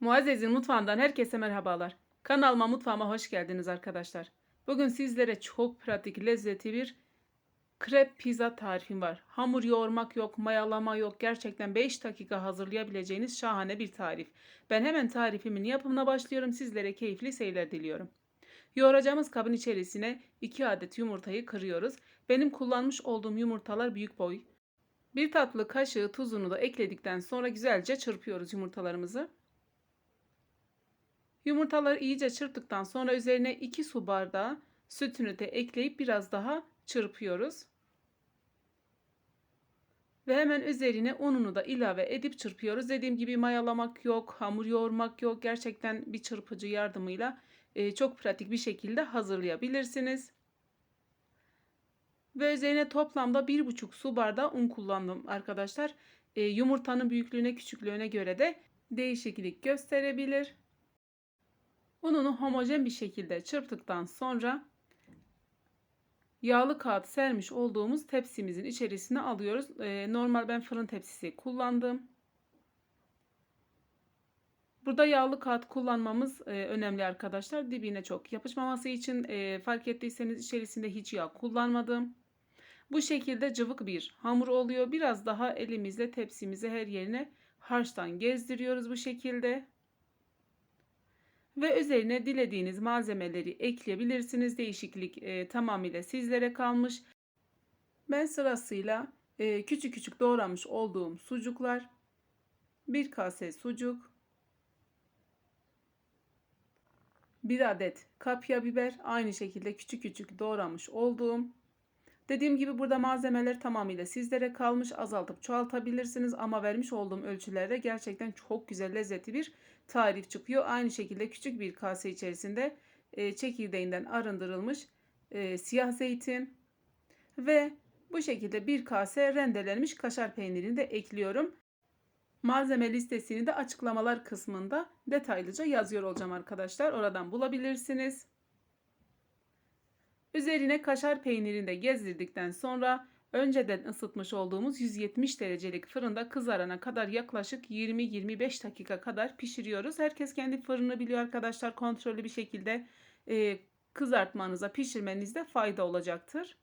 Muazzez'in mutfağından herkese merhabalar. Kanalıma mutfağıma hoş geldiniz arkadaşlar. Bugün sizlere çok pratik, lezzetli bir krep pizza tarifim var. Hamur yoğurmak yok, mayalama yok. Gerçekten 5 dakika hazırlayabileceğiniz şahane bir tarif. Ben hemen tarifimin yapımına başlıyorum. Sizlere keyifli seyirler diliyorum. Yoğuracağımız kabın içerisine 2 adet yumurtayı kırıyoruz. Benim kullanmış olduğum yumurtalar büyük boy. Bir tatlı kaşığı tuzunu da ekledikten sonra güzelce çırpıyoruz yumurtalarımızı. Yumurtaları iyice çırptıktan sonra üzerine 2 su bardağı sütünü de ekleyip biraz daha çırpıyoruz. Ve hemen üzerine ununu da ilave edip çırpıyoruz. Dediğim gibi mayalamak yok, hamur yoğurmak yok. Gerçekten bir çırpıcı yardımıyla e, çok pratik bir şekilde hazırlayabilirsiniz. Ve üzerine toplamda 1,5 su bardağı un kullandım arkadaşlar. E, yumurtanın büyüklüğüne küçüklüğüne göre de değişiklik gösterebilir. Ununu homojen bir şekilde çırptıktan sonra yağlı kağıt sermiş olduğumuz tepsimizin içerisine alıyoruz. Ee, normal ben fırın tepsisi kullandım. Burada yağlı kağıt kullanmamız e, önemli arkadaşlar. Dibine çok yapışmaması için e, fark ettiyseniz içerisinde hiç yağ kullanmadım. Bu şekilde cıvık bir hamur oluyor. Biraz daha elimizle tepsimizi her yerine harçtan gezdiriyoruz bu şekilde ve üzerine dilediğiniz malzemeleri ekleyebilirsiniz. Değişiklik e, tamamıyla sizlere kalmış. Ben sırasıyla e, küçük küçük doğramış olduğum sucuklar, bir kase sucuk, bir adet kapya biber, aynı şekilde küçük küçük doğramış olduğum Dediğim gibi burada malzemeler tamamıyla sizlere kalmış. Azaltıp çoğaltabilirsiniz ama vermiş olduğum ölçülerde gerçekten çok güzel lezzetli bir tarif çıkıyor. Aynı şekilde küçük bir kase içerisinde e, çekirdeğinden arındırılmış e, siyah zeytin ve bu şekilde bir kase rendelenmiş kaşar peynirini de ekliyorum. Malzeme listesini de açıklamalar kısmında detaylıca yazıyor olacağım arkadaşlar. Oradan bulabilirsiniz. Üzerine kaşar peynirini de gezdirdikten sonra önceden ısıtmış olduğumuz 170 derecelik fırında kızarana kadar yaklaşık 20-25 dakika kadar pişiriyoruz. Herkes kendi fırını biliyor arkadaşlar. Kontrollü bir şekilde e, kızartmanıza, pişirmenizde fayda olacaktır.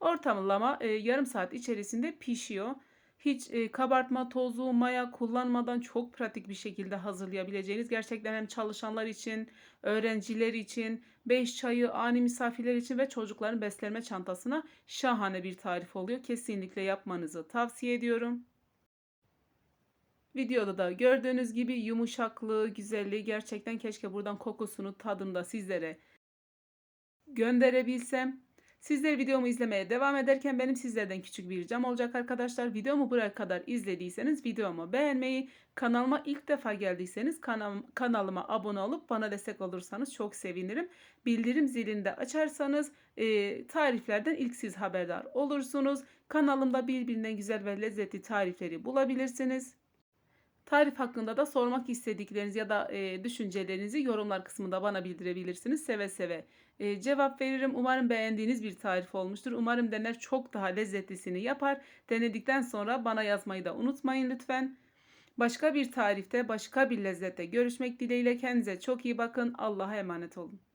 Ortalama e, yarım saat içerisinde pişiyor hiç e, kabartma tozu, maya kullanmadan çok pratik bir şekilde hazırlayabileceğiniz gerçekten hem çalışanlar için, öğrenciler için, beş çayı, ani misafirler için ve çocukların beslenme çantasına şahane bir tarif oluyor. Kesinlikle yapmanızı tavsiye ediyorum. Videoda da gördüğünüz gibi yumuşaklığı, güzelliği gerçekten keşke buradan kokusunu, tadını da sizlere gönderebilsem. Sizler videomu izlemeye devam ederken benim sizlerden küçük bir ricam olacak arkadaşlar. Videomu buraya kadar izlediyseniz videomu beğenmeyi, kanalıma ilk defa geldiyseniz kanal, kanalıma abone olup bana destek olursanız çok sevinirim. Bildirim zilini de açarsanız e, tariflerden ilk siz haberdar olursunuz. Kanalımda birbirinden güzel ve lezzetli tarifleri bulabilirsiniz. Tarif hakkında da sormak istedikleriniz ya da e, düşüncelerinizi yorumlar kısmında bana bildirebilirsiniz. Seve seve e, cevap veririm. Umarım beğendiğiniz bir tarif olmuştur. Umarım dener çok daha lezzetlisini yapar. Denedikten sonra bana yazmayı da unutmayın lütfen. Başka bir tarifte, başka bir lezzette görüşmek dileğiyle kendinize çok iyi bakın. Allah'a emanet olun.